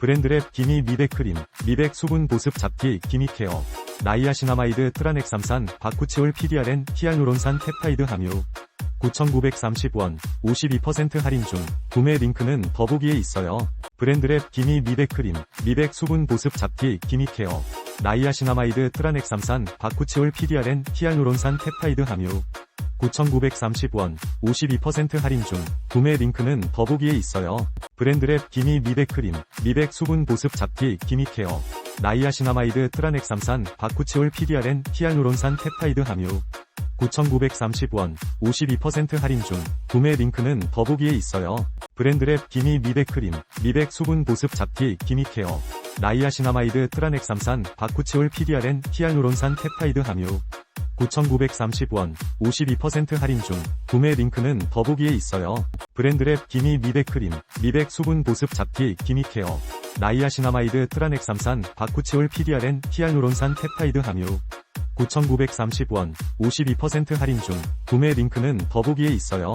브랜드랩 기미 미백 크림, 미백 수분 보습 잡티 기미 케어, 나이아시나마이드 트라넥삼산 바쿠치올 PDRN 히알루론산 펩타이드 함유 9,930원 52% 할인 중 구매 링크는 더보기에 있어요. 브랜드랩 기미 미백 크림, 미백 수분 보습 잡티 기미 케어, 나이아시나마이드 트라넥삼산 바쿠치올 PDRN 히알루론산 펩타이드 함유 9,930원 52% 할인 중 구매 링크는 더보기에 있어요. 브랜드랩 기미 미백 크림, 미백 수분 보습 잡티 기미 케어, 나이아시나마이드 트라넥삼산 바쿠치올 PDRN 히알루론산 펩타이드 함유 9,930원 52% 할인 중 구매 링크는 더보기에 있어요. 브랜드랩 기미 미백 크림, 미백 수분 보습 잡티 기미 케어, 나이아시나마이드 트라넥삼산 바쿠치올 PDRN 히알루론산 펩타이드 함유 9,930원 52% 할인 중 구매 링크는 더보기에 있어요. 브랜드랩 기미 미백 크림, 미백 수분 보습 잡티 기미 케어, 나이아시나마이드 트라넥삼산 바쿠치올 PDRN 히알루론산 펩타이드 함유 9,930원 52% 할인 중 구매 링크는 더보기에 있어요.